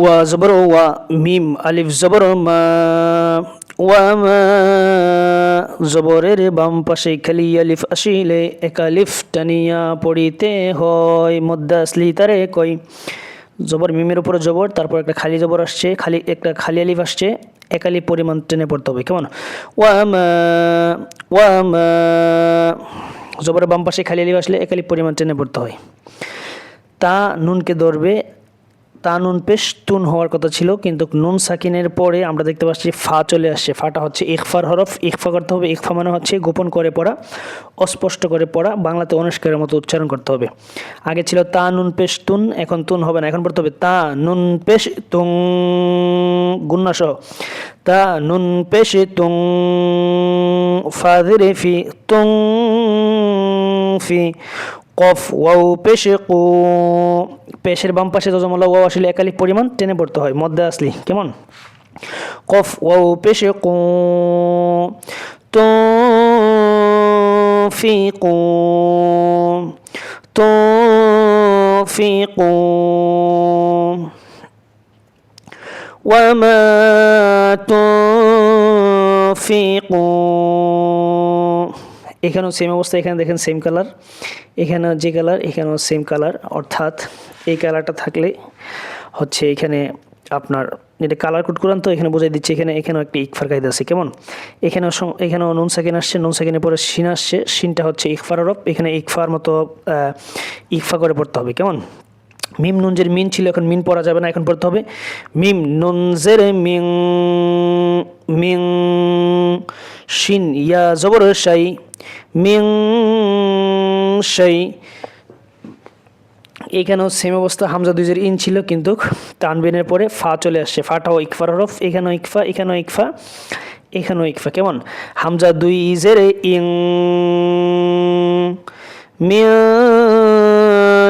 ওয়া জবর ওয়া মিম আলিফ জবর মা, ওয়া মা, জবরের বাম পাশে খালি আলিফ আসিলে, এক আলিফ টানিয়া পড়িতে হয় মধ্যে আসলি তারে কই। জবর মিমের উপরে জবর, তারপর একটা খালি জবর আসছে, খালি একটা খালি আলিফ আসছে, এক আলিফ পরিমাণ টেনে পড়তে হবে, কেমন? ওয়া মা ওয়া মা, জবরের বাম পাশে খালি আলিফ আসলে এক আলিফ পরিমাণ টেনে পড়তে হয়। তা নুনকে ধরবে তা নুন পেশ তুন হওয়ার কথা ছিল, কিন্তু নুন সাকিনের পরে আমরা দেখতে পাচ্ছি ফা চলে আসছে। ফাটা হচ্ছে ইকফার হরফ। ইকফা করতে হবে। ইকফা মানে হচ্ছে গোপন করে পড়া, অস্পষ্ট করে পড়া, বাংলাতে অনুষ্কারের মতো উচ্চারণ করতে হবে। আগে ছিল তা নুন পেশ তুন এখন তুন হবে না। এখন পড়তে হবে তা নুন পেশ তুং গুন্না সহ তা নুন পেশ তুং ফাদিরে ফি তুং ফি কফ ওয়াও পেশে কো পেশের বাম পাশে যজমলা ওয়াও আসলে একালিক পরিমাণ টেনে পড়তে হয় মধ্যে আসলি কেমন কফ ওয়াও পেশে কো তো ফি কো তো ফি কো وما تنفقون এখানেও সেম অবস্থা, এখানে দেখেন সেম কালার এখানে যে কালার এখানেও সেম কালার অর্থাৎ এই কালারটা থাকলে হচ্ছে এখানে আপনার, এটা কালার কোড করান তো, এখানে বোঝাই দিচ্ছে, এখানে, এখানেও একটা ইকফার কায়দা আছে, কেমন? এখানেও এখানেও নুন সেকেন্ড আসছে, নুন সেকেন্ডের পরে সিন আসছে সিনটা হচ্ছে ইকফার হরফ এখানে ইকফার মতো ইকফা করে পড়তে হবে, কেমন? মিম নুনজের মিন ছিল, এখন মিন পড়া যাবে না, এখন পড়তে হবে, মিম নুনজের মিং মিং শিন ইয়া জবর শাই মিং শাই এখানেও সেম অবস্থা হামজা দুইজের ইন ছিল কিন্তু তানবিনের পরে ফা চলে আসছে ফাটাও ইকফার হরফ এখানেও ইকফা এখানেও ইকফা এখানেও ইকফা কেমন হামজা দুই ইজের ইং মিং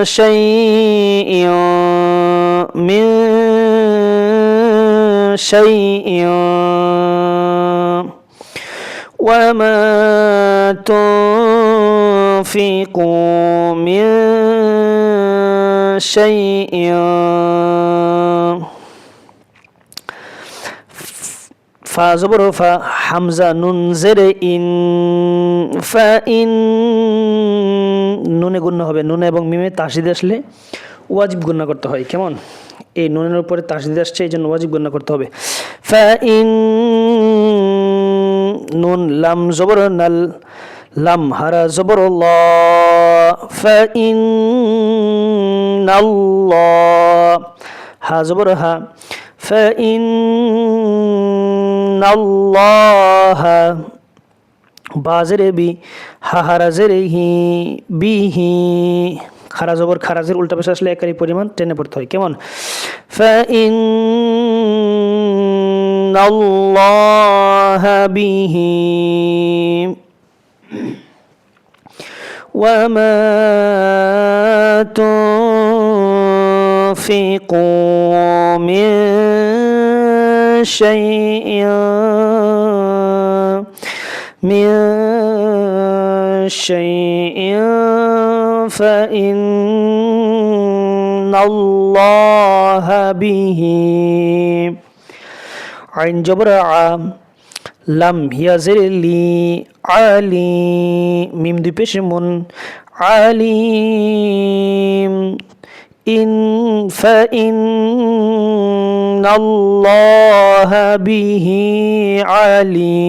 شيء من شيء وما تنفقوا من شيء ফা জবর ফা হামজা নুন জেরে ইন ফা ইন নুনে গুণ্য হবে নুনে এবং মিমে তাসিদ আসলে ওয়াজিব গুণ্য করতে হয় কেমন এই নুনের উপরে তাসিদ আসছে এই জন্য ওয়াজিব গুণ্য করতে হবে ফা ইন নুন লাম জবর নাল লাম হারা জবর ল ফা ইন আল্লাহ হা জবর হা فإن الله বাজের বি হাহারাজের হি বিহি খারা জবর খারাজের উল্টা পেশা আসলে একারি পরিমাণ টেনে পড়তে হয় কেমন فإن الله به. وما تنفقوا من شيء من شيء فإن الله به عين جبر عام লাম হিয়াজের লি আলি মিম দুই পেশে মন আলিম ইন فإن الله به عليم